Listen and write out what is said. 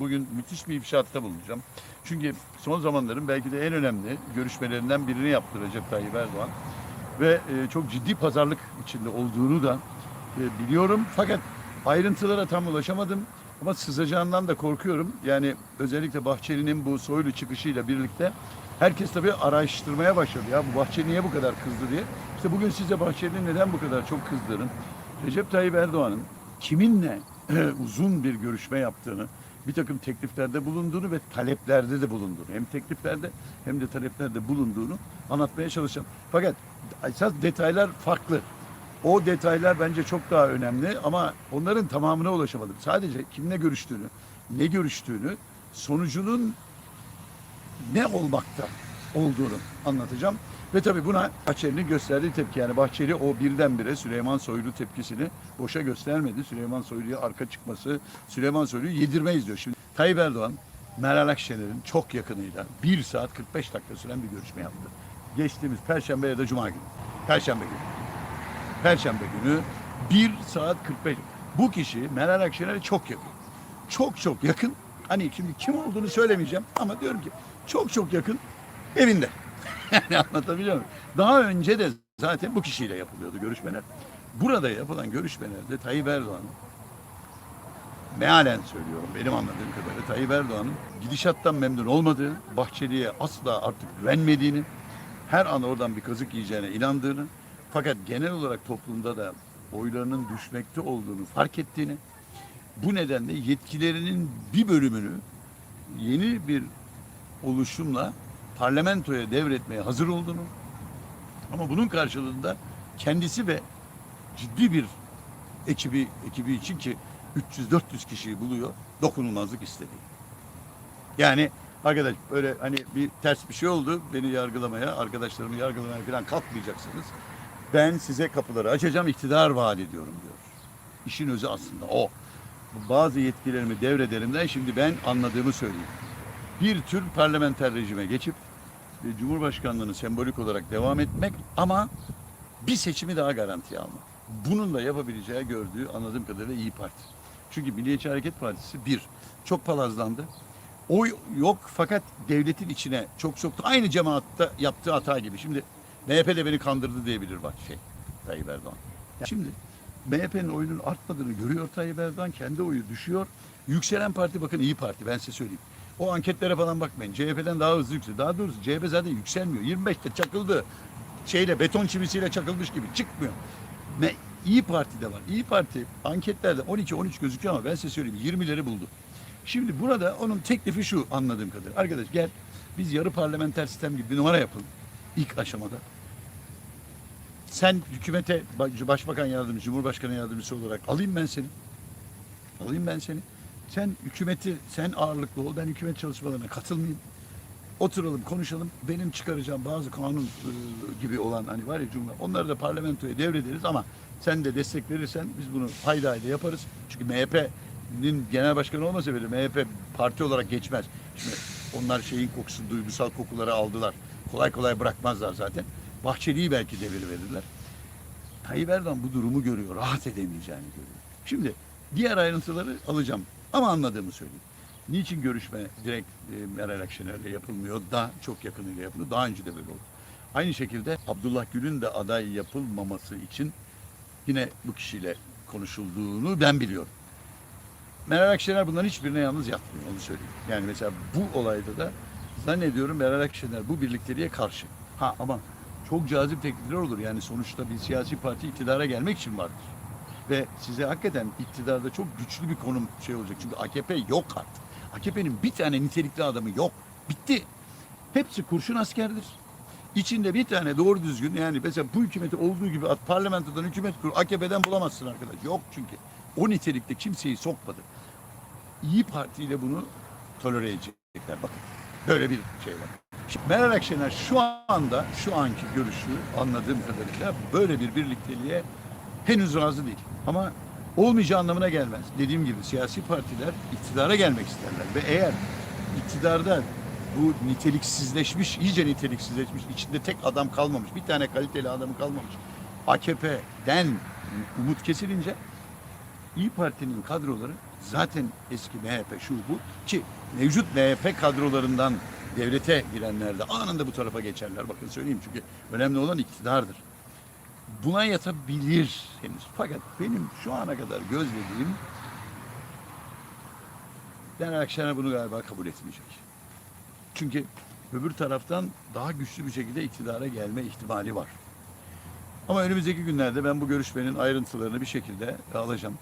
Bugün müthiş bir ifşaatta bulunacağım. Çünkü son zamanların belki de en önemli görüşmelerinden birini yaptı Recep Tayyip Erdoğan. Ve e, çok ciddi pazarlık içinde olduğunu da e, biliyorum. Fakat ayrıntılara tam ulaşamadım. Ama sızacağından da korkuyorum. Yani özellikle Bahçeli'nin bu soylu çıkışıyla birlikte herkes tabii araştırmaya başladı. Ya bu Bahçeli niye bu kadar kızdı diye. İşte bugün size Bahçeli'nin neden bu kadar çok kızdığını, Recep Tayyip Erdoğan'ın kiminle uzun bir görüşme yaptığını, bir takım tekliflerde bulunduğunu ve taleplerde de bulunduğunu, hem tekliflerde hem de taleplerde bulunduğunu anlatmaya çalışacağım. Fakat esas detaylar farklı. O detaylar bence çok daha önemli ama onların tamamına ulaşamadım. Sadece kimle görüştüğünü, ne görüştüğünü, sonucunun ne olmakta olduğunu anlatacağım. Ve tabii buna Bahçeli'nin gösterdiği tepki yani Bahçeli o birdenbire Süleyman Soylu tepkisini boşa göstermedi. Süleyman Soylu'ya arka çıkması, Süleyman Soylu'yu yedirmeyiz diyor. Şimdi Tayyip Erdoğan, Meral Akşener'in çok yakınıyla 1 saat 45 dakika süren bir görüşme yaptı. Geçtiğimiz Perşembe ya da Cuma günü. Perşembe günü. Perşembe günü 1 saat 45. Bu kişi Meral Akşener'e çok yakın. Çok çok yakın. Hani şimdi kim olduğunu söylemeyeceğim ama diyorum ki çok çok yakın evinde. yani anlatabiliyor muyum? Daha önce de zaten bu kişiyle yapılıyordu görüşmeler. Burada yapılan görüşmelerde Tayyip Erdoğan'ın mealen söylüyorum benim anladığım kadarıyla Tayyip Erdoğan'ın gidişattan memnun olmadığı, Bahçeli'ye asla artık güvenmediğini, her an oradan bir kazık yiyeceğine inandığını fakat genel olarak toplumda da oylarının düşmekte olduğunu fark ettiğini, bu nedenle yetkilerinin bir bölümünü yeni bir oluşumla parlamentoya devretmeye hazır olduğunu ama bunun karşılığında kendisi ve ciddi bir ekibi ekibi için ki 300-400 kişiyi buluyor dokunulmazlık istedi. Yani arkadaş böyle hani bir ters bir şey oldu beni yargılamaya, arkadaşlarımı yargılamaya falan kalkmayacaksınız. Ben size kapıları açacağım, iktidar vaat ediyorum diyor. İşin özü aslında o. Bazı yetkilerimi devrederimden şimdi ben anladığımı söyleyeyim. Bir tür parlamenter rejime geçip e, Cumhurbaşkanlığını sembolik olarak devam etmek ama bir seçimi daha garantiye almak. Bunun da yapabileceği gördüğü anladığım kadarıyla İyi Parti. Çünkü Milliyetçi Hareket Partisi bir, çok palazlandı. Oy yok fakat devletin içine çok soktu. Aynı cemaatta yaptığı hata gibi. Şimdi MHP de beni kandırdı diyebilir bak şey Tayyip Erdoğan. Şimdi MHP'nin oyunun artmadığını görüyor Tayyip Erdoğan. Kendi oyu düşüyor. Yükselen parti bakın İyi Parti ben size söyleyeyim. O anketlere falan bakmayın. CHP'den daha hızlı yükseliyor. Daha doğrusu CHP zaten yükselmiyor. 25'te çakıldı. Şeyle beton çivisiyle çakılmış gibi çıkmıyor. Ne İyi Parti'de var. İyi Parti anketlerde 12-13 gözüküyor ama ben size söyleyeyim 20'leri buldu. Şimdi burada onun teklifi şu anladığım kadarıyla. Arkadaş gel biz yarı parlamenter sistem gibi bir numara yapalım. ilk aşamada. Sen hükümete baş- başbakan yardımcısı, cumhurbaşkanı yardımcısı olarak alayım ben seni. Alayım ben seni. Sen hükümeti, sen ağırlıklı ol. Ben hükümet çalışmalarına katılmayayım. Oturalım, konuşalım. Benim çıkaracağım bazı kanun e, gibi olan hani var ya cumhur, onları da parlamentoya devrederiz ama sen de destek verirsen biz bunu haydayla yaparız. Çünkü MHP'nin genel başkanı olmasa bile MHP parti olarak geçmez. Şimdi onlar şeyin kokusunu, duygusal kokuları aldılar. Kolay kolay bırakmazlar zaten. Bahçeli'yi belki devir verirler. Tayyip Erdoğan bu durumu görüyor. Rahat edemeyeceğini görüyor. Şimdi diğer ayrıntıları alacağım. Ama anladığımı söyleyeyim. Niçin görüşme direkt e, Meral Akşener'le yapılmıyor da çok yakınıyla yapılıyor. Daha önce de böyle oldu. Aynı şekilde Abdullah Gül'ün de aday yapılmaması için yine bu kişiyle konuşulduğunu ben biliyorum. Meral Akşener bunların hiçbirine yalnız yapmıyor onu söyleyeyim. Yani mesela bu olayda da zannediyorum Meral Akşener bu birlikteliğe karşı. Ha ama çok cazip teklifler olur. Yani sonuçta bir siyasi parti iktidara gelmek için vardır. Ve size hakikaten iktidarda çok güçlü bir konum şey olacak. Çünkü AKP yok artık. AKP'nin bir tane nitelikli adamı yok. Bitti. Hepsi kurşun askerdir. İçinde bir tane doğru düzgün yani mesela bu hükümeti olduğu gibi parlamentodan hükümet kur AKP'den bulamazsın arkadaş. Yok çünkü. O nitelikte kimseyi sokmadı. İyi Parti ile bunu tolere edecekler. Bakın böyle bir şey var. Şimdi Meral Akşener şu anda şu anki görüşü anladığım kadarıyla böyle bir birlikteliğe henüz razı değil. Ama olmayacağı anlamına gelmez. Dediğim gibi siyasi partiler iktidara gelmek isterler ve eğer iktidarda bu niteliksizleşmiş, iyice niteliksizleşmiş, içinde tek adam kalmamış, bir tane kaliteli adamı kalmamış. AKP'den umut kesilince İyi Parti'nin kadroları zaten eski MHP şu bu ki mevcut MHP kadrolarından devlete girenler de anında bu tarafa geçerler. Bakın söyleyeyim çünkü önemli olan iktidardır. Buna yatabilir henüz. Fakat benim şu ana kadar gözlediğim Caner Akşener bunu galiba kabul etmeyecek. Çünkü öbür taraftan daha güçlü bir şekilde iktidara gelme ihtimali var. Ama önümüzdeki günlerde ben bu görüşmenin ayrıntılarını bir şekilde alacağım.